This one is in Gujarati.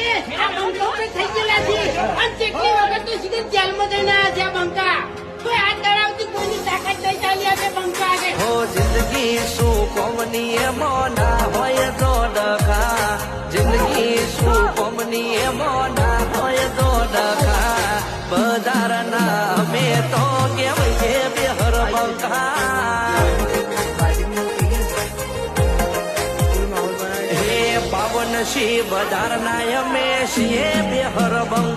છે. આ બંકા ઉપર થઈ ગયેલા છે. અને કેટલી વખત તો સીધે જેલમાં જઈને આવ્યા છે બંકા. કોઈ હાથ ધરાવતી કોઈની તાકાત નહીં ચાલી આપે બંકા આગળ. હો જિંદગી શું કોમની એ મોના હોય તો ડખા. જિંદગી શું કોમની એ મોના હોય તો ડખા. બજારના અમે તો કેમ પાવન શિવ બજારના અમે બે બેહર બંકા